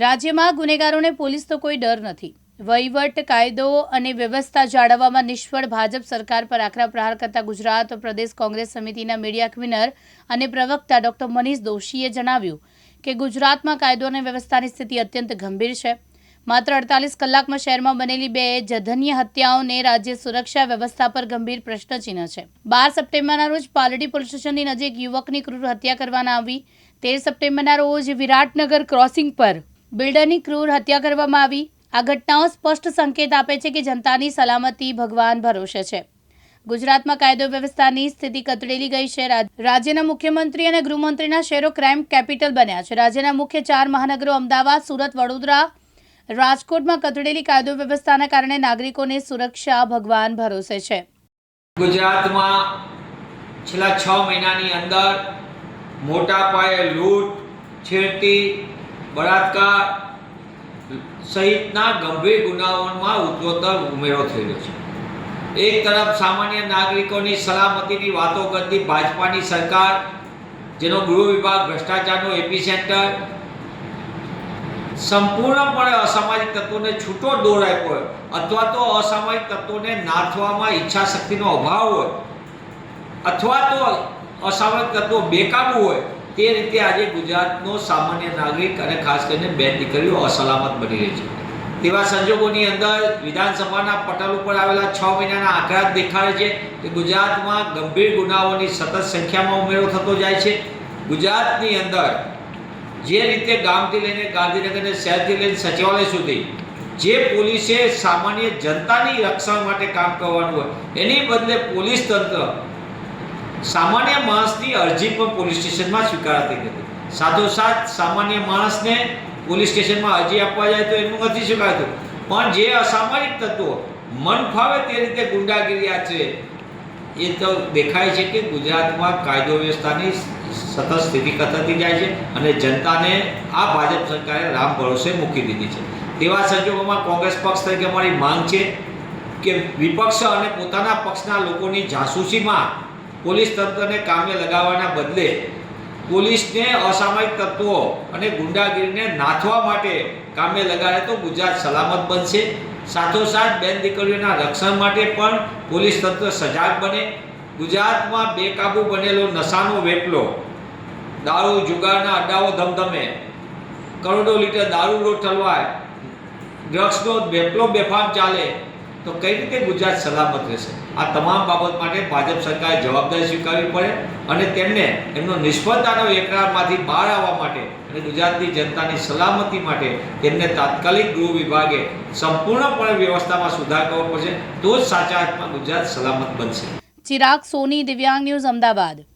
રાજ્યમાં ગુનેગારોને પોલીસ તો કોઈ ડર નથી. વહીવટ, કાયદો અને વ્યવસ્થા જાળવવામાં નિષ્ફળ ભાજપ સરકાર પર આકરા પ્રહાર કરતા ગુજરાત પ્રદેશ કોંગ્રેસ સમિતિના મીડિયા ક્વિનર અને પ્રવક્તા ડોક્ટર મનીષ દોશીએ જણાવ્યું કે ગુજરાતમાં કાયદો અને વ્યવસ્થાની સ્થિતિ અત્યંત ગંભીર છે. માત્ર અડતાલીસ કલાકમાં શહેરમાં બનેલી બે જધન્ય હત્યાઓને રાજ્ય સુરક્ષા વ્યવસ્થા પર ગંભીર પ્રશ્નચિહ્ન છે. બાર સપ્ટેમ્બરના રોજ પાલડી પોલીસ સ્ટેશનની નજીક યુવકની ક્રૂર હત્યા કરવામાં આવી. તેર સપ્ટેમ્બરના રોજ વિરાટનગર ક્રોસિંગ પર બિલ્ડરની ક્રૂર હત્યા કરવામાં આવી. આ ઘટનાઓ સ્પષ્ટ સંકેત આપે છે કે જનતાની સલામતી ભગવાન ભરોસે છે. ગુજરાતમાં કાયદો વ્યવસ્થાની સ્થિતિ કતરેલી ગઈ છે. રાજ- રાજ્યના મુખ્યમંત્રી અને ગૃહમંત્રીના શહેરો ક્રાઇમ કેપિટલ બન્યા છે. રાજ્યના મુખ્ય ચાર મહાનગરો અમદાવાદ, સુરત, વડોદરા, રાજકોટમાં કતરેલી કાયદો વ્યવસ્થાના કારણે નાગરિકોને સુરક્ષા ભગવાન ભરોસે છે. ગુજરાતમાં છેલ્લા છ મહિનાની અંદર મોટા પાયે લૂંટ, છેડતી બળાત્કાર સહિતના ગંભીર ગુનાઓમાં ઉત્તરોત્તર ઉમેરો રહ્યો છે. એક તરફ સામાન્ય નાગરિકોની સલામતીની વાતો કરતી ભાજપાની સરકાર, જેનો ગૃહ વિભાગ ભ્રષ્ટાચારનો એપી સેન્ટર, સંપૂર્ણપણે અસામાજિક તત્વોને છૂટો દોર આપ્યો હોય અથવા તો અસામાજિક તત્વોને નાથવામાં ઈચ્છા શક્તિનો અભાવ હોય અથવા તો અસામાજિક તત્વો બેકાબુ હોય તે રીતે આજે ગુજરાતનો સામાન્ય નાગરિક અને ખાસ કરીને બેન દીકરીઓ અસલામત બની રહી છે. તેવા સંજોગોની અંદર વિધાનસભાના પટલ ઉપર આવેલા છ મહિનાના આંકડા દેખાડે છે કે ગુજરાતમાં ગંભીર ગુનાઓની સતત સંખ્યામાં ઉમેરો થતો જાય છે. ગુજરાતની અંદર જે રીતે ગામથી લઈને ગાંધીનગરને શહેરથી લઈને સચિવાલય સુધી જે પોલીસે સામાન્ય જનતાની રક્ષણ માટે કામ કરવાનું હોય, એની બદલે પોલીસ તંત્ર સામાન્ય માણસની અરજી પણ પોલીસ સ્ટેશનમાં સ્વીકારાતી નથી. સાથોસાથ સામાન્ય માણસને પોલીસ સ્ટેશનમાં અરજી આપવા જાય તો એનું નથી સ્વીકારતું. પણ જે અસામાજિક તત્વો મન ફાવે તે રીતે ગુંડાગીરી આચરે એ તો દેખાય છે કે ગુજરાતમાં કાયદો વ્યવસ્થાની સતત સ્થિતિ કથળતી જાય છે અને જનતાને આ ભાજપ સરકારે રામ ભરોસે મૂકી દીધી છે. તેવા સંજોગોમાં કોંગ્રેસ પક્ષ તરીકે અમારી માંગ છે કે વિપક્ષ અને પોતાના પક્ષના લોકોની જાસૂસીમાં પોલીસ તંત્રને કામે લગાવવાના બદલે પોલીસને અસામાયિક તત્વો અને ગુંડાગીરીને નાથવા માટે કામે લગાડે તો ગુજરાત સલામત બનશે. સાથોસાથ બેન દીકરીઓના રક્ષણ માટે પણ પોલીસ તંત્ર સજાગ બને. ગુજરાતમાં બેકાબુ બનેલો નશાનો વેપલો દારૂ જુગારના અડ્ડાઓ ધમધમે, કરોડો લીટર દારૂ રોઠલવાય ડ્રગ્સનો વેપલો બેફામ ચાલે તો કઈ રીતે ગુજરાત સલામત રહેશે. આ તમામ બાબત માટે ભાજપ સરકારે જવાબદારી સ્વીકારવી પડે અને તેમને એમનો નિષ્ફળતાનો એકરારમાંથી બહાર આવવા માટે અને ગુજરાતની જનતાની સલામતી માટે તેમને તાત્કાલિક ગૃહ વિભાગે સંપૂર્ણપણે વ્યવસ્થામાં સુધાર કરવો પડશે. તો જ સાચા અર્થમાં ગુજરાત સલામત બનશે. ચિરાગ સોની, દિવ્યાંગ ન્યૂઝ અમદાવાદ.